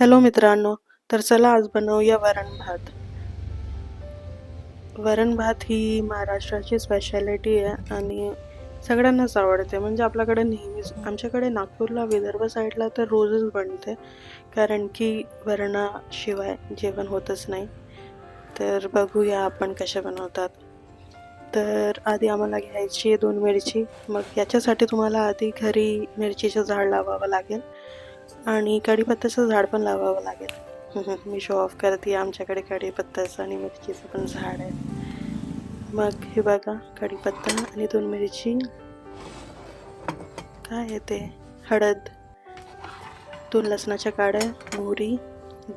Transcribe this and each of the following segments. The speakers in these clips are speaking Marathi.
हॅलो मित्रांनो तर चला आज बनवूया वरण भात. वरण भात ही महाराष्ट्राची स्पेशालिटी आहे आणि सगळ्यांनाच आवडते. म्हणजे आपल्याकडे नेहमीच आमच्याकडे नागपूरला विदर्भ साईडला तर रोजच बनते. कारण की वरणाशिवाय जेवण होतच नाही. तर बघूया आपण कसे बनवतात. तर आधी आम्हाला घ्यायची आहे दोन मिरची. मग याच्यासाठी तुम्हाला आधी घरी मिरचीचं झाड लावावं लागेल. आणि कढीपत्त्याचं झाड पण लावावं लागेल. मी शो ऑफ करते आमच्याकडे कढीपत्त्याचं आणि मिरचीचं पण झाड आहे. मग हे बघा कढीपत्ता आणि दोन मिरची. काय येते हळद दोन लसणाच्या काड्या मोहरी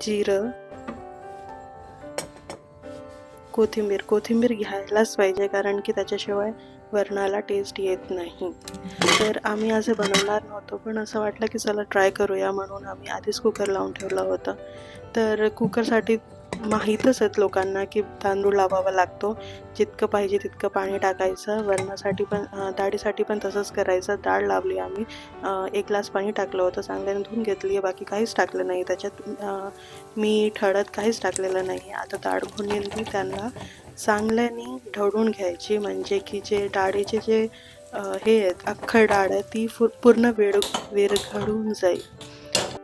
जिरं कोथिंबीर. कोथिंबीर घ्यायलाच पाहिजे कारण की त्याच्याशिवाय वरणाला टेस्ट येत नाही. तर आम्ही असं बनवणार नव्हतो पण असं वाटलं की चला ट्राय करूया म्हणून आम्ही आधीच कुकर लावून ठेवला होता. तर कुकरसाठी माहीतच आहेत लोकांना की तांदूळ लावावा लागतो. जितकं पाहिजे तितकं पाणी टाकायचं. वरणासाठी पण डाळीसाठी पण तसंच करायचं. डाळ लावली आम्ही. एक ग्लास पाणी टाकलं होतं. चांगल्याने धुवून घेतली आहे. बाकी काहीच टाकलं नाही. त्याच्यात मीठ हळद काहीच टाकलेलं नाही. आता डाळ भुनली त्यांना. चांगल्याने ढवळून घ्यायची. म्हणजे की जे डाळीचे जे हे आहेत अख्खं डाळ आहे ती पूर्ण वेळ विरघळून जाईल.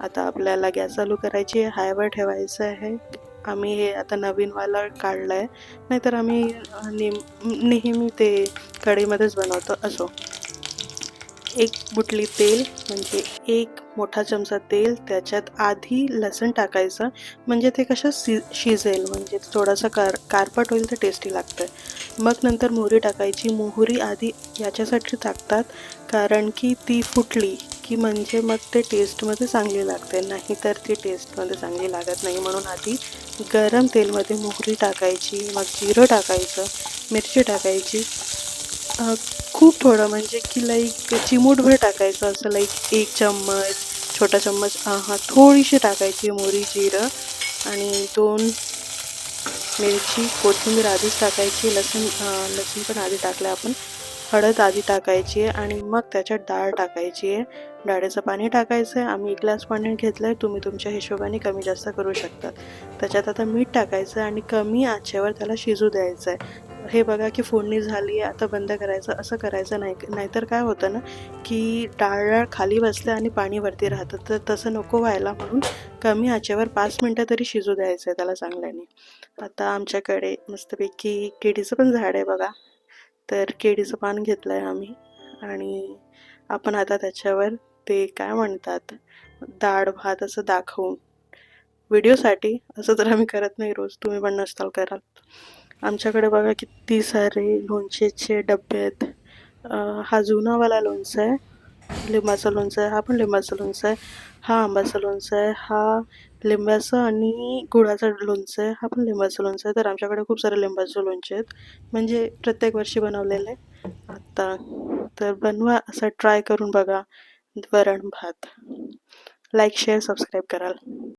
आता आपल्याला गॅस चालू करायची आहे. हायवर ठेवायचं आहे. आम्ही हे आता नवीनवाला काढलं आहे नाहीतर आम्ही नेम नेहमी ते कढईमध्येच बनवतो असो. एक बुटली तेल म्हणजे एक मोठा चमचा तेल त्याच्यात आधी लसण टाकायचं. म्हणजे ते कसं शि शिजेल म्हणजे थोडासा कार कारपट होईल तर टेस्टी लागतं मग नंतर मोहरी टाकायची. मोहरी आधी याच्यासाठी टाकतात कारण की ती फुटली की म्हणजे मग ते टेस्टमध्ये चांगली लागते. नाही तर ती टेस्टमध्ये चांगली लागत नाही. म्हणून आधी गरम तेलमध्ये मोहरी टाकायची मग जिरं टाकायचं मिरची टाकायची. खूप थोडं म्हणजे की लाईक चिमूटभर टाकायचं असं लाईक एक चम्मच छोटा चम्मच हां थोडीशी टाकायची मोहरी जिरं आणि दोन मिरची कोथिंबीर आधीच टाकायची लसूण लसूण पण आधी टाकलं आपण. हळद आधी टाकायची आहे आणि मग त्याच्यात डाळ टाकायची आहे. डाळीचं पाणी टाकायचं आहे. आम्ही एक ग्लास पाणी घेतलं आहे तुम्ही तुमच्या हिशोबाने कमी जास्त करू शकतात. त्याच्यात आता मीठ टाकायचं आहे आणि कमी आचेवर त्याला शिजू द्यायचं आहे हे बघा की फोडणी झाली आहे. आता बंद करायचं. असं करायचं नाही. नाहीतर काय होतं ना की डाळ खाली बसलं आणि पाणी वरती राहतं. तर तसं नको व्हायला म्हणून कमी आचेवर पाच मिनटं तरी शिजू द्यायचं आहे त्याला चांगल्याने. आता आमच्याकडे मस्तपैकी केळीचं पण झाड आहे बघा. तर केळीचं पान घेतलं आहे आम्ही. आणि आपण आता त्याच्यावर ते काय म्हणतात डाळ भात असं दाखवून व्हिडिओसाठी असं तर आम्ही करत नाही रोज तुम्ही पण नसताल कराल. आमच्याकडे बघा किती सारे लोणचेचे डबे आहेत. हा जुनावाला लोणचं आहे. लिंबाचं लोणचं आहे हा पण लिंबाचं लोणचं आहे. हा आंब्याचं लोणचं आहे हा लिंबाचं आणि गुळाचं लोणचं आहे हा पण लिंबाचं लोणचं आहे. तर आमच्याकडे खूप सारे लिंबाचे लोणचे आहेत. म्हणजे प्रत्येक वर्षी बनवलेले आत्ता तर बनवा असं ट्राय करून बघा. वरण भात. लाईक शेअर सबस्क्राईब कराल.